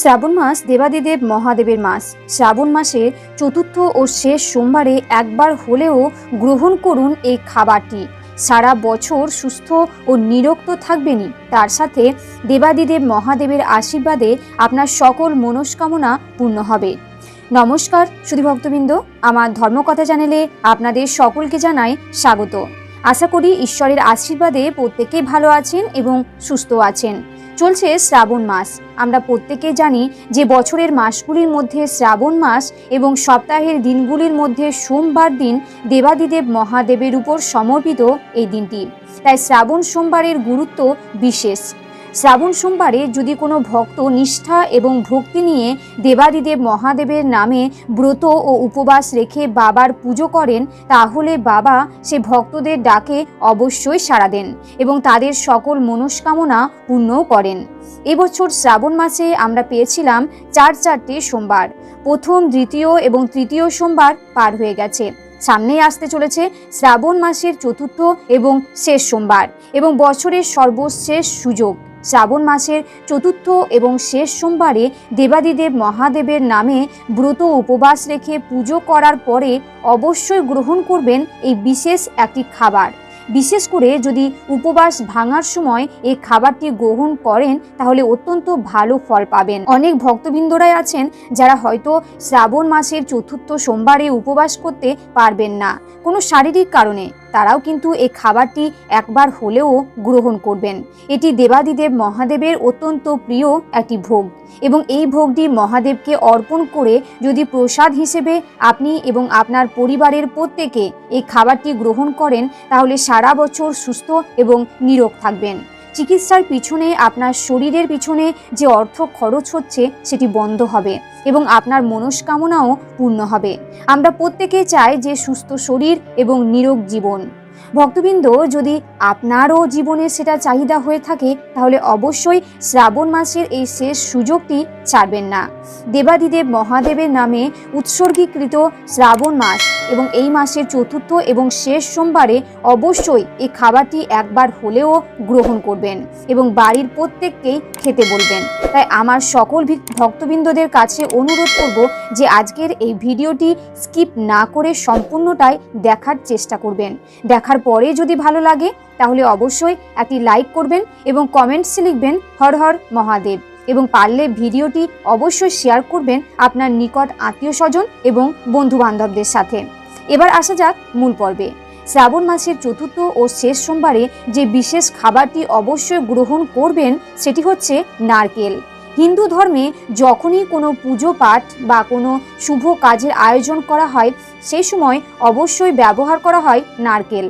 শ্রাবণ মাস দেবাদিদেব মহাদেবের মাস। শ্রাবণ মাসের চতুর্থ ও শেষ সোমবারে একবার হলেও গ্রহণ করুন এই খাবারটি। সারা বছর সুস্থ ও নিরক্ত থাকবেনই। তার সাথে দেবাদিদেব মহাদেবের আশীর্বাদে আপনার সকল মনস্কামনা পূর্ণ হবে। নমস্কার, সুধী ভক্তবৃন্দ। আমার ধর্মকথা চ্যানেলে আপনাদের সকলকে জানাই স্বাগত। আশা করি ঈশ্বরের আশীর্বাদে প্রত্যেকেই ভালো আছেন এবং সুস্থ আছেন। চলছে শ্রাবণ মাস। আমরা প্রত্যেকে জানি যে বছরের মাসগুলির মধ্যে শ্রাবণ মাস এবং সপ্তাহের দিনগুলির মধ্যে সোমবার দিন দেবাদিদেব মহাদেবের উপর সমর্পিত এই দিনটি। তাই শ্রাবণ সোমবারের গুরুত্ব বিশেষ। শ্রাবণ সোমবারে যদি কোনো ভক্ত নিষ্ঠা এবং ভক্তি নিয়ে দেবাদিদেব মহাদেবের নামে ব্রত ও উপবাস রেখে বাবার পুজো করেন, তাহলে বাবা সে ভক্তদের ডাকে অবশ্যই সাড়া দেন এবং তাদের সকল মনস্কামনা পূর্ণও করেন। এবছর শ্রাবণ মাসে আমরা পেয়েছিলাম চার চারটে সোমবার। প্রথম, দ্বিতীয় এবং তৃতীয় সোমবার পার হয়ে গেছে। সামনেই আসতে চলেছে শ্রাবণ মাসের চতুর্থ এবং শেষ সোমবার এবং বছরের সর্বশেষ সুযোগ। শ্রাবণ মাসের চতুর্থ এবং শেষ সোমবারে দেবাদিদেব মহাদেবের নামে ব্রত উপবাস রেখে পুজো করার পরে অবশ্যই গ্রহণ করবেন এই বিশেষ একটি খাবার। বিশেষ করে যদি উপবাস ভাঙার সময় এই খাবারটি গ্রহণ করেন, তাহলে অত্যন্ত ভালো ফল পাবেন। অনেক ভক্তবৃন্দরাই আছেন যারা হয়তো শ্রাবণ মাসের চতুর্থ সোমবারে উপবাস করতে পারবেন না। কোনো শারীরিক কারণে তারাও কিন্তু এই খাবারটি একবার হলেও গ্রহণ করবেন। এটি দেবাদিদেব মহাদেবের অত্যন্ত প্রিয় একটি ভোগ এবং এই ভোগটি মহাদেবকে অর্পণ করে যদি প্রসাদ হিসেবে আপনি এবং আপনার পরিবারের প্রত্যেকে এই খাবারটি গ্রহণ করেন, তাহলে সারা বছর সুস্থ এবং নিরোগ থাকবেন। চিকিৎসার পিছনে, আপনার শরীরের পিছনে যে অর্থ খরচ হচ্ছে, সেটি বন্ধ হবে এবং আপনার মনস্কামনাও পূর্ণ হবে। আমরা প্রত্যেকে চাই যে সুস্থ শরীর এবং নিরোগ জীবন। ভক্তবৃন্দ, যদি আপনারও জীবনে সেটা চাহিদা হয়ে থাকে, তাহলে অবশ্যই শ্রাবণ মাসের এই শেষ সুযোগটি ছাড়বেন না। দেবাদিদেব মহাদেবের নামে উৎসর্গীকৃত শ্রাবণ মাস। এবং এই মাসের চতুর্থ এবং শেষ সোমবারে অবশ্যই এই খাবারটি একবার হলেও গ্রহণ করবেন এবং বাড়ির প্রত্যেককেই খেতে বলবেন। তাই আমার সকল ভক্তবৃন্দদের কাছে অনুরোধ করব যে আজকের এই ভিডিওটি স্কিপ না করে সম্পূর্ণটাই দেখার চেষ্টা করবেন। দেখার পরে যদি ভালো লাগে, তাহলে অবশ্যই একটি লাইক করবেন এবং কমেন্টসে লিখবেন, হর হর মহাদেব। এবং পারলে ভিডিওটি অবশ্যই শেয়ার করবেন আপনার নিকট আত্মীয় স্বজন এবং বন্ধু বান্ধবদের সাথে। এবার আসা যাক মূল পর্বে। শ্রাবণ মাসের চতুর্থ ও শেষ সোমবারে যে বিশেষ খাবারটি অবশ্যই গ্রহণ করবেন, সেটি হচ্ছে নারকেল। হিন্দু ধর্মে যখনই কোনো পুজো পাঠ বা কোনো শুভ কাজের আয়োজন করা হয়, সেই সময় অবশ্যই ব্যবহার করা হয় নারকেল।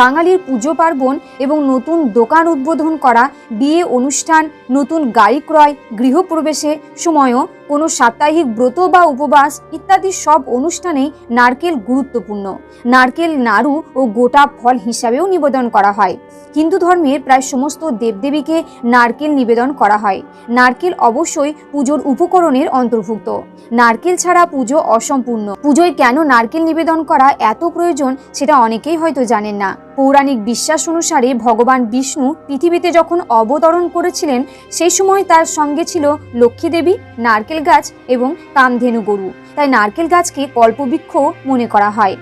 বাঙালির পুজো পার্বণ এবং নতুন দোকান উদ্বোধন করা, বিয়ে অনুষ্ঠান, নতুন গাড়ি ক্রয় গৃহপ্রবেশে সময়ও কোনো সাপ্তাহিক ব্রত বা উপবাস ইত্যাদি সব অনুষ্ঠানেই নারকেল গুরুত্বপূর্ণ। নারকেল, নাড়ু ও গোটা ফল হিসাবেও নিবেদন করা হয়। হিন্দু ধর্মের প্রায় সমস্ত দেবদেবীকে নারকেল নিবেদন করা হয়। নারকেল অবশ্যই পুজোর উপকরণের অন্তর্ভুক্ত। নারকেল ছাড়া পুজো অসম্পূর্ণ। পুজোয় কেন নারকেল নিবেদন করা এত প্রয়োজন সেটা অনেকেই হয়তো জানেন না। পৌরাণিক বিশ্বাস অনুসারে ভগবান বিষ্ণু পৃথিবীতে যখন অবতরণ করেছিলেন, সেই সময় তার সঙ্গে ছিল লক্ষ্মীদেবী নারকেল গাছ এবং কামধেনু গরু। তাই নারকেল গাছকে কল্পবৃক্ষ মনে করা হয়।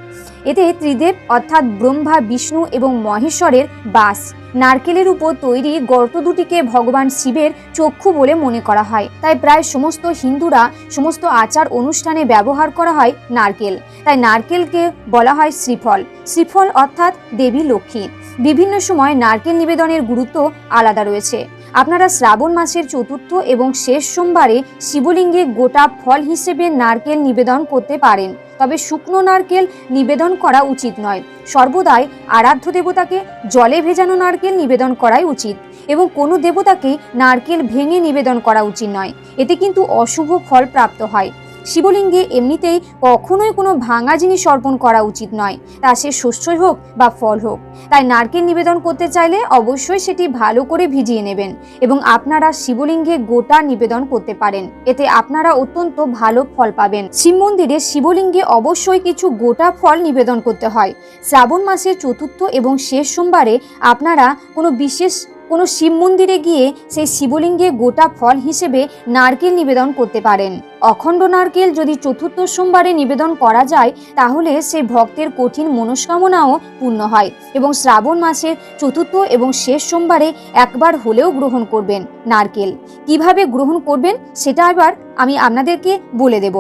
এতে ত্রিদেব অর্থাৎ ব্রহ্মা, বিষ্ণু এবং মহেশ্বরের বাস। নারকেলের উপর তৈরি গর্ত দুটিকে ভগবান শিবের চক্ষু বলে মনে করা হয়। তাই প্রায় সমস্ত হিন্দুরা সমস্ত আচার অনুষ্ঠানে ব্যবহার করা হয় নারকেল। তাই নারকেলকে বলা হয় শ্রীফল। শ্রীফল অর্থাৎ দেবী লক্ষ্মী। বিভিন্ন সময় নারকেল নিবেদনের গুরুত্ব আলাদা রয়েছে। আপনারা শ্রাবণ মাসের চতুর্থ এবং শেষ সোমবারে শিবলিঙ্গে গোটা ফল হিসেবে নারকেল নিবেদন করতে পারেন। তবে শুকনো নারকেল নিবেদন করা উচিত নয়। সর্বদাই আরাধ্য দেবতাকে জলে ভেজানো নারকেল নিবেদন করাই উচিত এবং কোনো দেবতাকে নারকেল ভেঙে নিবেদন করা উচিত নয়। এতে কিন্তু অশুভ ফল প্রাপ্ত হয়। শিবলিঙ্গে এমনিতেই কখনোই কোনো ভাঙা জিনিস অর্পণ করা উচিত নয়। তা সে শস্যই হোক বা ফল হোক। তাই নারকেল নিবেদন করতে চাইলে অবশ্যই সেটি ভালো করে ভিজিয়ে নেবেন এবং আপনারা শিবলিঙ্গে গোটা নিবেদন করতে পারেন। এতে আপনারা অত্যন্ত ভালো ফল পাবেন। শিব মন্দিরে শিবলিঙ্গে অবশ্যই কিছু গোটা ফল নিবেদন করতে হয়। শ্রাবণ মাসের চতুর্থ এবং শেষ সোমবারে আপনারা কোনো বিশেষ কোনো শিব মন্দিরে গিয়ে সেই শিবলিঙ্গে গোটা ফল হিসেবে নারকেল নিবেদন করতে পারেন। অখণ্ড নারকেল যদি চতুর্থ সোমবারে নিবেদন করা যায়, তাহলে সে ভক্তের কঠিন মনস্কামনাও পূর্ণ হয় এবং শ্রাবণ মাসের চতুর্থ এবং শেষ সোমবারে একবার হলেও গ্রহণ করবেন নারকেল। কীভাবে গ্রহণ করবেন, সেটা এবার আমি আপনাদেরকে বলে দেব।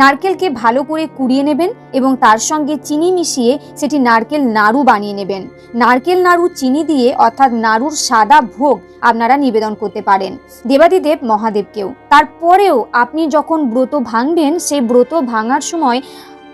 নারকেলকে ভালো করে কুড়িয়ে নেবেন এবং তার সঙ্গে চিনি মিশিয়ে সেটি নারকেল নাড়ু বানিয়ে নেবেন। নারকেল নাড়ু চিনি দিয়ে অর্থাৎ নাড়ুর সাদা ভোগ আপনারা নিবেদন করতে পারেন। দেবাদিদেব মহাদেবকেও। তারপরেও আপনি যখন ব্রত ভাঙবেন, সেই ব্রত ভাঙার সময়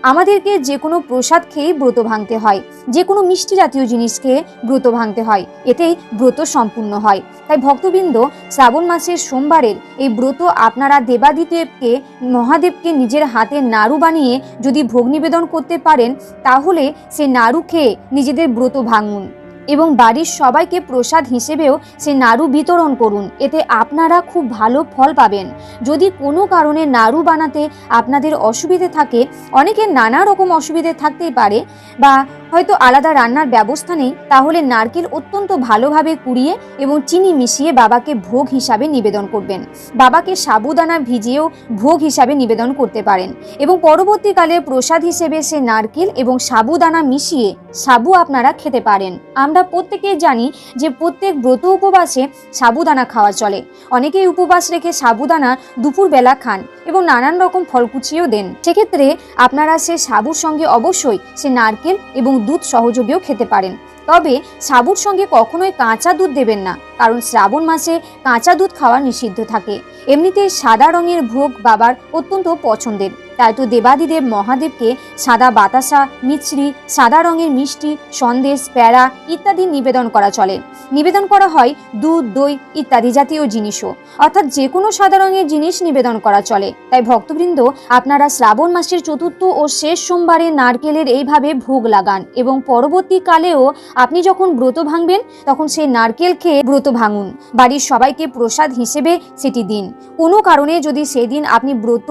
আমাদেরকে যে কোনো প্রসাদ খেয়েই ব্রত ভাঙতে হয়। যে কোনো মিষ্টি জাতীয় জিনিস খেয়ে ব্রত ভাঙতে হয়। এতেই ব্রত সম্পূর্ণ হয়। তাই ভক্তবৃন্দ, শ্রাবণ মাসের সোমবারের এই ব্রত আপনারা দেবাদিদেবকে, মহাদেবকে নিজের হাতে নাড়ু বানিয়ে যদি ভোগ নিবেদন করতে পারেন, তাহলে সে নাড়ু খেয়ে নিজেদের ব্রত ভাঙুন। এবং বাড়ির সবাইকে প্রসাদ হিসেবেও সে নাড়ু বিতরণ করুন। এতে আপনারা খুব ভালো ফল পাবেন। যদি কোনো কারণে নাড়ু বানাতে আপনাদের অসুবিধে থাকে অনেকের নানা রকম অসুবিধে থাকতেই পারে বা হয়তো আলাদা রান্নার ব্যবস্থা নেই, তাহলে নারকেল অত্যন্ত ভালোভাবে কুড়িয়ে এবং চিনি মিশিয়ে বাবাকে ভোগ হিসাবে নিবেদন করবেন। বাবাকে সাবুদানা ভিজিয়েও ভোগ হিসাবে নিবেদন করতে পারেন এবং পরবর্তীকালে প্রসাদ হিসেবে সে নারকেল এবং সাবুদানা মিশিয়ে সাবু আপনারা খেতে পারেন। আমরা প্রত্যেকে জানি যে প্রত্যেক ব্রত উপবাসে সাবুদানা খাওয়া চলে। অনেকেই উপবাস রেখে সাবুদানা দুপুরবেলা খান এবং নানান রকম ফলকুচিও দেন। সেক্ষেত্রে আপনারা সে সাবুর সঙ্গে অবশ্যই সে নারকেল এবং দুধ সহযোগেও খেতে পারেন। তবে সাবুর সঙ্গে কখনোই কাঁচা দুধ দেবেন না, কারণ শ্রাবণ মাসে কাঁচা দুধ খাওয়া নিষিদ্ধ থাকে। এমনিতে সাদা রঙের ভোগ বাবার অত্যন্ত পছন্দের। তাই তো দেবাদিদেব মহাদেবকে সাদা বাতাসা, মিছরি, সাদা রঙের মিষ্টি, সন্দেশ প্যাড়া ইত্যাদি নিবেদন করা চলে। নিবেদন করা হয় দুধ, দই ইত্যাদি জাতীয় জিনিসও। অর্থাৎ যে কোনো সাদা রঙের জিনিস নিবেদন করা চলে। তাই ভক্তবৃন্দ, আপনারা শ্রাবণ মাসের চতুর্থ ও শেষ সোমবারে নারকেলের এইভাবে ভোগ লাগান এবং পরবর্তীকালেও আপনি যখন ব্রত ভাঙবেন, তখন সেই নারকেল খেয়ে ব্রত ভাঙুন। বাড়ির সবাইকে প্রসাদ হিসেবে সেটি দিন। কোনো কারণে যদি সেদিন আপনি ব্রত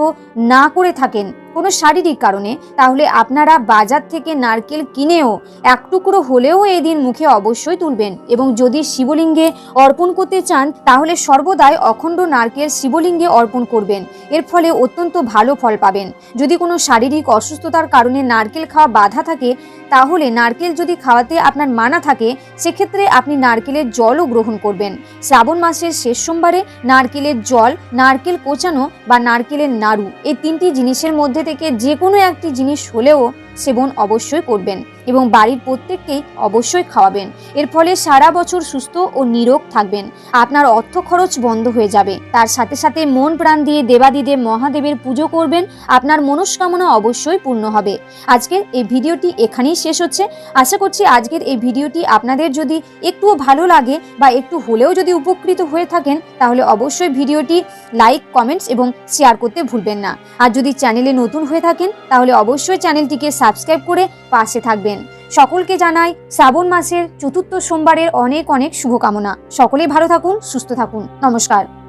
না করে থাকেন Volkswagen কোনো শারীরিক কারণে, তাহলে আপনারা বাজার থেকে নারকেল কিনেও এক টুকরো হলেও এই দিন মুখে অবশ্যই তুলবেন। এবং যদি শিবলিঙ্গে অর্পণ করতে চান, তাহলে সর্বদাই অখণ্ড নারকেল শিবলিঙ্গে অর্পণ করবেন। এর ফলে অত্যন্ত ভালো ফল পাবেন। যদি কোনো শারীরিক অসুস্থতার কারণে নারকেল খাওয়া বাধা থাকে, তাহলে নারকেল যদি খাওয়াতে আপনার মানা থাকে, সেক্ষেত্রে আপনি নারকেলের জলও গ্রহণ করবেন। শ্রাবণ মাসের শেষ সোমবারে নারকেলের জল, নারকেল কোচানো বা নারকেলের নাড়ু, এই তিনটি জিনিসের মধ্যে থেকে যে কোনো একটি জিনিস হলেও সেবন অবশ্যই করবেন এবং বাড়ির প্রত্যেককেই অবশ্যই খাওয়াবেন। এর ফলে সারা বছর সুস্থ ও নিরোগ থাকবেন। আপনার অর্থ খরচ বন্ধ হয়ে যাবে। তার সাথে সাথে মন প্রাণ দিয়ে দেবাদিদেব মহাদেবের পুজো করবেন। আপনার মনস্কামনা অবশ্যই পূর্ণ হবে। আজকের এই ভিডিওটি এখানেই শেষ হচ্ছে। আশা করছি আজকের এই ভিডিওটি আপনাদের যদি একটুও ভালো লাগে বা একটু হলেও যদি উপকৃত হয়ে থাকেন, তাহলে অবশ্যই ভিডিওটি লাইক, কমেন্টস এবং শেয়ার করতে ভুলবেন না। আর যদি চ্যানেলে নতুন হয়ে থাকেন, তাহলে অবশ্যই চ্যানেলটিকে সাবস্ক্রাইব করে পাশে থাকবেন। সকলকে জানাই শ্রাবণ মাসের চতুর্থ সোমবারের অনেক অনেক শুভকামনা। সকলেই ভালো থাকুন, সুস্থ থাকুন। নমস্কার।